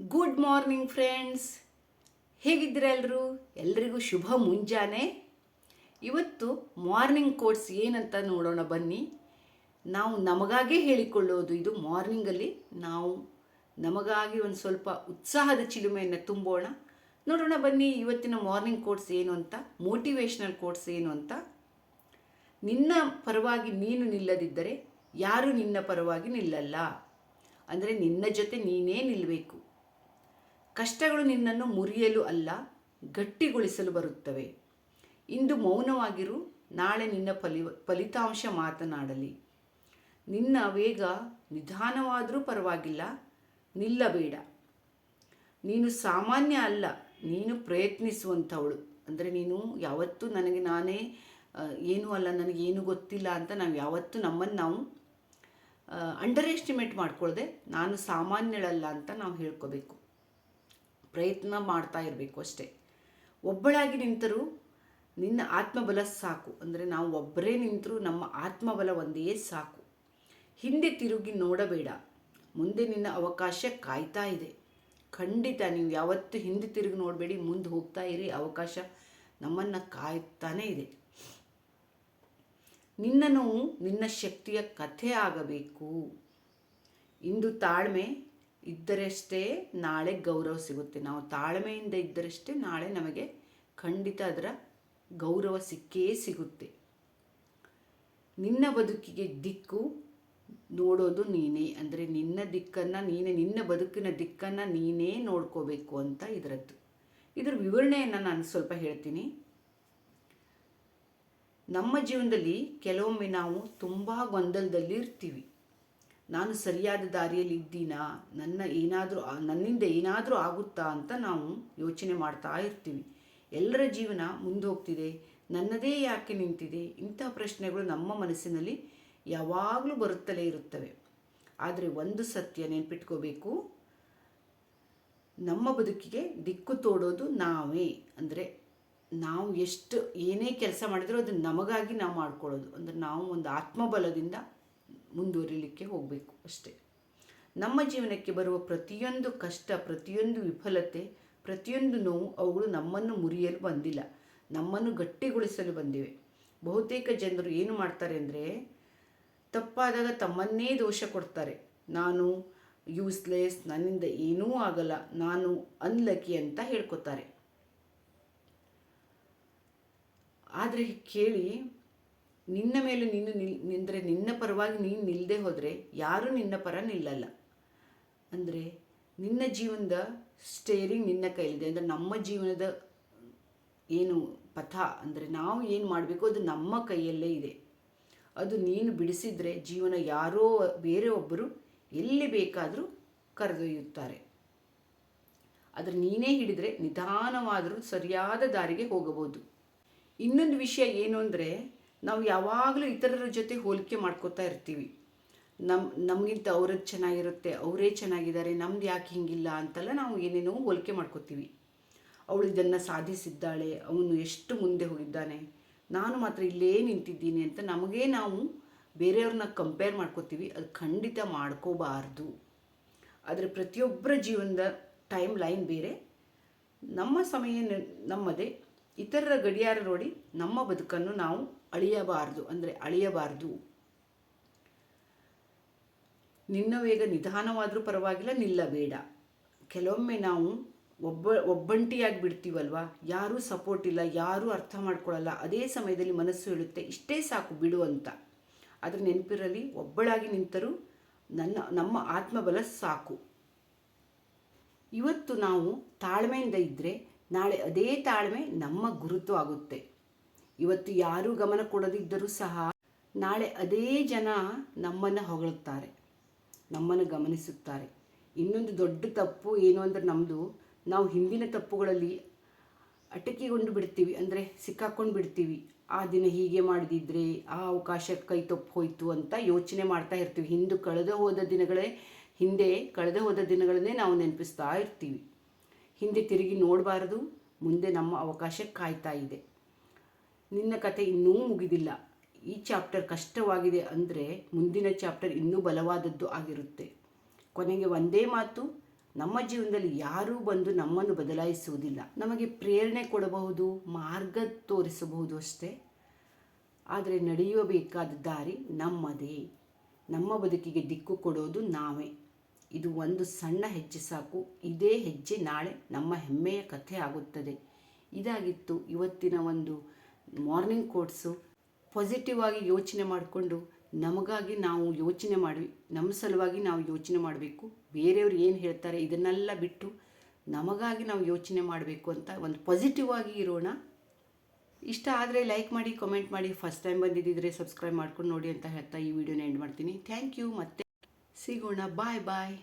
Good morning friends ಹೇಗಿದ್ದೀರಾ ಎಲ್ಲರೂ ಎಲ್ರಿಗೂ ಶುಭ ಮುಂಜಾನೆ. ಇವತ್ತು ಮಾರ್ನಿಂಗ್ ಕೋರ್ಸ್ ಏನಂತ ನೋಡೋಣ ಬನ್ನಿ. ನಾವು ನಮಗಾಗೇ ಹೇಳಿಕೊಳ್ಳೋದು ಇದು ಮಾರ್ನಿಂಗಲ್ಲಿ ನಾವು ನಮಗಾಗಿ ಒಂದು ಸ್ವಲ್ಪ ಉತ್ಸಾಹದ ಚಿಲುಮೆಯನ್ನು ತುಂಬೋಣ. ನೋಡೋಣ ಬನ್ನಿ ಇವತ್ತಿನ ಮಾರ್ನಿಂಗ್ ಕೋರ್ಸ್ ಏನು ಅಂತ ಮೋಟಿವೇಶ್ನಲ್ ಕೋರ್ಸ್ ಏನು ಅಂತ. ನಿನ್ನ ಪರವಾಗಿ ನೀನು ನಿಲ್ಲದಿದ್ದರೆ ಯಾರು ನಿನ್ನ ಪರವಾಗಿ ನಿಲ್ಲಲ್ಲ. ಅಂದರೆ ನಿನ್ನ ಜೊತೆ ನೀನೇ ನಿಲ್ಲಬೇಕು ಕಷ್ಟಗಳು ನಿನ್ನನ್ನು ಮುರಿಯಲು ಅಲ್ಲ, ಗಟ್ಟಿಗೊಳಿಸಲು ಬರುತ್ತವೆ. ಇಂದು ಮೌನವಾಗಿರು, ನಾಳೆ ನಿನ್ನ ಫಲಿ, ಫಲಿತಾಂಶ ಮಾತನಾಡಲಿ. ನಿನ್ನ ವೇಗ ನಿಧಾನವಾದರೂ ಪರವಾಗಿಲ್ಲ, ನಿಲ್ಲಬೇಡ. ನೀನು ಸಾಮಾನ್ಯ ಅಲ್ಲ, ನೀನು ಪ್ರಯತ್ನಿಸುವಂಥವಳು. ಅಂದರೆ ನೀನು ಯಾವತ್ತೂ ನನಗೆ ನಾನೇ ಏನೂ ಅಲ್ಲ ನನಗೇನು ಗೊತ್ತಿಲ್ಲ ಅಂತ ನಾವು ಯಾವತ್ತೂ ನಮ್ಮನ್ನು ನಾವು ಅಂಡರ್ ಎಸ್ಟಿಮೇಟ್ ಮಾಡ್ಕೊಳ್ಳದೆ ನಾನು ಸಾಮಾನ್ಯಳಲ್ಲ ಅಂತ ನಾವು ಹೇಳ್ಕೋಬೇಕು. ಪ್ರಯತ್ನ ಮಾಡ್ತಾ ಇರಬೇಕು ಅಷ್ಟೇ. ಒಬ್ಬಳಾಗಿ ನಿಂತರೂ ನಿನ್ನ ಆತ್ಮಬಲ ಸಾಕು. ಅಂದರೆ ನಾವು ಒಬ್ಬರೇ ನಿಂತರೂ ನಮ್ಮ ಆತ್ಮಬಲ ಒಂದೇ ಸಾಕು. ಹಿಂದೆ ತಿರುಗಿ ನೋಡಬೇಡ. ಮುಂದೆ ನಿನ್ನ ಅವಕಾಶ ಕಾಯ್ತಾ ಇದೆ. ಖಂಡಿತ ನೀವು ಯಾವತ್ತೂ ಹಿಂದೆ ತಿರುಗಿ ನೋಡಬೇಡಿ. ಮುಂದೆ ಹೋಗ್ತಾ ಇರಿ. ಅವಕಾಶ ನಮ್ಮನ್ನು ಕಾಯ್ತಾನೇ ಇದೆ. ನಿನ್ನ ನೋವು ನಿನ್ನ ಶಕ್ತಿಯ ಕಥೆ ಆಗಬೇಕು. ಇಂದು ತಾಳ್ಮೆ ಇದ್ದರಷ್ಟೇ ನಾಳೆ ಗೌರವ ಸಿಗುತ್ತೆ. ನಾವು ತಾಳ್ಮೆಯಿಂದ ಇದ್ದರಷ್ಟೇ ನಾಳೆ ನಮಗೆ ಖಂಡಿತ ಅದರ ಗೌರವ ಸಿಕ್ಕೇ ಸಿಗುತ್ತೆ. ನಿನ್ನ ಬದುಕಿಗೆ ದಿಕ್ಕು ನೋಡೋದು ನೀನೇ. ಅಂದರೆ ನಿನ್ನ ದಿಕ್ಕನ್ನು ನೀನೇ, ನಿನ್ನ ಬದುಕಿನ ದಿಕ್ಕನ್ನು ನೀನೇ ನೋಡ್ಕೋಬೇಕು ಅಂತ ಇದರದ್ದು. ಇದರ ವಿವರಣೆಯನ್ನು ನಾನು ಸ್ವಲ್ಪ ಹೇಳ್ತೀನಿ. ನಮ್ಮ ಜೀವನದಲ್ಲಿ ಕೆಲವೊಮ್ಮೆ ನಾವು ತುಂಬ ಗೊಂದಲದಲ್ಲಿ ಇರ್ತೀವಿ ನಾನು ಸರಿಯಾದ ದಾರಿಯಲ್ಲಿ ಇದ್ದೀನಾ? ನನ್ನ ಏನಾದರೂ ನನ್ನಿಂದ ಏನಾದರೂ ಆಗುತ್ತಾ ಅಂತ ನಾವು ಯೋಚನೆ ಮಾಡ್ತಾ ಇರ್ತೀವಿ. ಎಲ್ಲರ ಜೀವನ ಮುಂದೆ ಹೋಗ್ತಿದೆ ನನ್ನದೇ ಯಾಕೆ ನಿಂತಿದೆ? ಇಂಥ ಪ್ರಶ್ನೆಗಳು ನಮ್ಮ ಮನಸ್ಸಿನಲ್ಲಿ ಯಾವಾಗಲೂ ಬರುತ್ತಲೇ ಇರುತ್ತವೆ. ಆದರೆ ಒಂದು ಸತ್ಯ ನೆನ್ಪಿಟ್ಕೋಬೇಕು. ನಮ್ಮ ಬದುಕಿಗೆ ದಿಕ್ಕು ತೋಡೋದು ನಾವೇ. ಅಂದರೆ ನಾವು ಎಷ್ಟು ಏನೇ ಕೆಲಸ ಮಾಡಿದರೂ ಅದು ನಮಗಾಗಿ ನಾವು ಮಾಡ್ಕೊಳ್ಳೋದು. ಅಂದರೆ ನಾವು ಒಂದು ಆತ್ಮಬಲದಿಂದ ಮುಂದುವರಿಲಿಕ್ಕೆ ಹೋಗಬೇಕು ಅಷ್ಟೇ. ನಮ್ಮ ಜೀವನಕ್ಕೆ ಬರುವ ಪ್ರತಿಯೊಂದು ಕಷ್ಟ, ಪ್ರತಿಯೊಂದು ವಿಫಲತೆ, ಪ್ರತಿಯೊಂದು ನೋವು ಅವುಗಳು ನಮ್ಮನ್ನು ಮುರಿಯಲು ಬಂದಿಲ್ಲ. ನಮ್ಮನ್ನು ಗಟ್ಟಿಗೊಳಿಸಲು ಬಂದಿವೆ. ಬಹುತೇಕ ಜನರು ಏನು ಮಾಡ್ತಾರೆ ಅಂದರೆ, ತಪ್ಪಾದಾಗ ತಮ್ಮನ್ನೇ ದೋಷ ಕೊಡ್ತಾರೆ. ನಾನು ಯೂಸ್ಲೆಸ್ ನನ್ನಿಂದ ಏನೂ ಆಗಲ್ಲ, ನಾನು ಅನ್ಲಕ್ಕಿ ಅಂತ ಹೇಳ್ಕೊತಾರೆ. ಆದರೆ ಕೇಳಿ ನಿನ್ನ ಮೇಲೆ ನೀನು ನಿಲ್, ನಿಂದರೆ ನಿನ್ನ ಪರವಾಗಿ ನೀನು ನಿಲ್ಲದೆ ಹೋದರೆ ಯಾರೂ ನಿನ್ನ ಪರ ನಿಲ್ಲಲ್ಲ. ಅಂದರೆ ನಿನ್ನ ಜೀವನದ ಸ್ಟೇರಿಂಗ್ ನಿನ್ನ ಕೈಲಿದೆ. ಅಂದರೆ ನಮ್ಮ ಜೀವನದ ಏನು ಪಥ, ಅಂದರೆ ನಾವು ಏನು ಮಾಡಬೇಕು ಅದು ನಮ್ಮ ಕೈಯಲ್ಲೇ ಇದೆ. ಅದು ನೀನು ಬಿಡಿಸಿದರೆ ಜೀವನ ಯಾರೋ ಬೇರೆ ಒಬ್ಬರು ಎಲ್ಲಿ ಬೇಕಾದರೂ ಕರೆದೊಯ್ಯುತ್ತಾರೆ. ಆದರೆ ನೀನೇ ಹಿಡಿದರೆ ನಿಧಾನವಾದರೂ ಸರಿಯಾದ ದಾರಿಗೆ ಹೋಗಬಹುದು. ಇನ್ನೊಂದು ವಿಷಯ ಏನು ಅಂದರೆ ನಾವು ಯಾವಾಗಲೂ ಇತರರ ಜೊತೆ ಹೋಲಿಕೆ ಮಾಡ್ಕೋತಾ ಇರ್ತೀವಿ. ನಮ್ಮ ನಮಗಿಂತ ಅವ್ರದ್ದು ಚೆನ್ನಾಗಿರುತ್ತೆ, ಅವರೇ ಚೆನ್ನಾಗಿದ್ದಾರೆ, ನಮ್ದು ಯಾಕೆ ಹಿಂಗಿಲ್ಲ ಅಂತೆಲ್ಲ ನಾವು ಏನೇನೋ ಹೋಲಿಕೆ ಮಾಡ್ಕೋತೀವಿ. ಅವಳು ಇದನ್ನು ಸಾಧಿಸಿದ್ದಾಳೆ, ಅವನು ಎಷ್ಟು ಮುಂದೆ ಹೋಗಿದ್ದಾನೆ, ನಾನು ಮಾತ್ರ ಇಲ್ಲೇ ನಿಂತಿದ್ದೀನಿ ಅಂತ ನಮಗೇ ನಾವು ಬೇರೆಯವ್ರನ್ನ ಕಂಪೇರ್ ಮಾಡ್ಕೋತೀವಿ, ಅದು ಖಂಡಿತ ಮಾಡ್ಕೋಬಾರ್ದು. ಆದರೆ ಪ್ರತಿಯೊಬ್ಬರ ಜೀವನದ ಟೈಮ್ ಲೈನ್ ಬೇರೆ. ನಮ್ಮ ಸಮಯ ನಮ್ಮದೇ. ಇತರರ ಗಡಿಯಾರ ನೋಡಿ ನಮ್ಮ ಬದುಕನ್ನು ನಾವು ಅಳಿಯಬಾರ್ದು, ಅಂದರೆ ಅಳಿಯಬಾರದು. ನಿನ್ನ ವೇಗ ನಿಧಾನವಾದರೂ ಪರವಾಗಿಲ್ಲ ನಿಲ್ಲಬೇಡ ಕೆಲವೊಮ್ಮೆ ನಾವು ಒಬ್ಬ, ಒಬ್ಬಂಟಿಯಾಗಿ ಬಿಡ್ತೀವಲ್ವ? ಯಾರೂ ಸಪೋರ್ಟ್ ಇಲ್ಲ, ಯಾರೂ ಅರ್ಥ ಮಾಡ್ಕೊಳ್ಳಲ್ಲ ಅದೇ ಸಮಯದಲ್ಲಿ ಮನಸ್ಸು ಹೇಳುತ್ತೆ, ಇಷ್ಟೇ ಸಾಕು, ಬಿಡು ಅಂತ. ಅದರ ನೆನಪಿರಲಿ, ಒಬ್ಬಳಾಗಿ ನಿಂತರೂ ನನ್ನ, ನಮ್ಮ ಆತ್ಮಬಲ ಸಾಕು. ಇವತ್ತು ನಾವು ತಾಳ್ಮೆಯಿಂದ ಇದ್ದರೆ ನಾಳೆ ಅದೇ ತಾಳ್ಮೆ ನಮ್ಮ ಗುರುತು ಆಗುತ್ತೆ. ಇವತ್ತು ಯಾರೂ ಗಮನ ಕೊಡದಿದ್ದರೂ ಸಹ ನಾಳೆ ಅದೇ ಜನ ನಮ್ಮನ್ನು ಹೊಗಳುತ್ತಾರೆ, ನಮ್ಮನ್ನು ಗಮನಿಸುತ್ತಾರೆ. ಇನ್ನೊಂದು ದೊಡ್ಡ ತಪ್ಪು ಏನು ಅಂದರೆ ನಮ್ಮದು ನಾವು ಹಿಂದಿನ ತಪ್ಪುಗಳಲ್ಲಿ ಅಟಕಿಗೊಂಡು ಬಿಡ್ತೀವಿ ಅಂದರೆ ಸಿಕ್ಕಾಕೊಂಡು ಬಿಡ್ತೀವಿ. ಆ ದಿನ ಹೀಗೆ ಮಾಡಿದಿದ್ರೆ ಆ ಅವಕಾಶ ಕೈ ತಪ್ಪು ಹೋಯಿತು ಅಂತ ಯೋಚನೆ ಮಾಡ್ತಾ ಇರ್ತೀವಿ. ಹಿಂದೆ ಕಳೆದ ಹೋದ ದಿನಗಳೇ, ಹಿಂದೆ ಕಳೆದ ಹೋದ ದಿನಗಳನ್ನೇ ನಾವು ನೆನಪಿಸ್ತಾ ಇರ್ತೀವಿ. ಹಿಂದೆ ತಿರುಗಿ ನೋಡಬಾರದು, ಮುಂದೆ ನಮ್ಮ ಅವಕಾಶ ಕಾಯ್ತಾ ಇದೆ. ನಿನ್ನ ಕತೆ ಇನ್ನೂ ಮುಗಿದಿಲ್ಲ. ಈ ಚಾಪ್ಟರ್ ಕಷ್ಟವಾಗಿದೆ ಅಂದರೆ ಮುಂದಿನ ಚಾಪ್ಟರ್ ಇನ್ನೂ ಬಲವಾದದ್ದು ಆಗಿರುತ್ತೆ. ಕೊನೆಗೆ ಒಂದೇ ಮಾತು, ನಮ್ಮ ಜೀವನದಲ್ಲಿ ಯಾರೂ ಬಂದು ನಮ್ಮನ್ನು ಬದಲಾಯಿಸುವುದಿಲ್ಲ. ನಮಗೆ ಪ್ರೇರಣೆ ಕೊಡಬಹುದು, ಮಾರ್ಗ ತೋರಿಸಬಹುದು ಅಷ್ಟೇ. ಆದರೆ ನಡೆಯಬೇಕಾದ ದಾರಿ ನಮ್ಮದೇ. ನಮ್ಮ ಬದುಕಿಗೆ ದಿಕ್ಕು ಕೊಡೋದು ನಾವೇ. ಇದು ಒಂದು ಸಣ್ಣ ಹೆಜ್ಜೆ ಸಾಕು. ಇದೇ ಹೆಜ್ಜೆ ನಾಳೆ ನಮ್ಮ ಹೆಮ್ಮೆಯ ಕಥೆ ಆಗುತ್ತದೆ. ಇದಾಗಿತ್ತು ಇವತ್ತಿನ ಒಂದು ಮಾರ್ನಿಂಗ್ ಕೋಟ್ಸು ಪಾಸಿಟಿವ್ ಆಗಿ ಯೋಚನೆ ಮಾಡಿಕೊಂಡು ನಮಗಾಗಿ ನಾವು ಯೋಚನೆ ಮಾಡಿ, ನಮ್ಮ ಸಲುವಾಗಿ ನಾವು ಯೋಚನೆ ಮಾಡಬೇಕು. ಬೇರೆಯವ್ರು ಏನು ಹೇಳ್ತಾರೆ ಇದನ್ನೆಲ್ಲ ಬಿಟ್ಟು ನಮಗಾಗಿ ನಾವು ಯೋಚನೆ ಮಾಡಬೇಕು ಅಂತ ಒಂದು ಪಾಸಿಟಿವ್ ಆಗಿ ಇರೋಣ. ಇಷ್ಟ ಆದರೆ ಲೈಕ್ ಮಾಡಿ ಕಮೆಂಟ್ ಮಾಡಿ ಫಸ್ಟ್ ಟೈಮ್ ಬಂದಿದ್ದರೆ ಸಬ್ಸ್ಕ್ರೈಬ್ ಮಾಡ್ಕೊಂಡು ನೋಡಿ ಅಂತ ಹೇಳ್ತಾ ಈ ವಿಡಿಯೋನ ಎಂಡ್ ಮಾಡ್ತೀನಿ. ಥ್ಯಾಂಕ್ ಯು ಮತ್ತೆ ಸಿಗೋಣ. ಬಾಯ್ ಬಾಯ್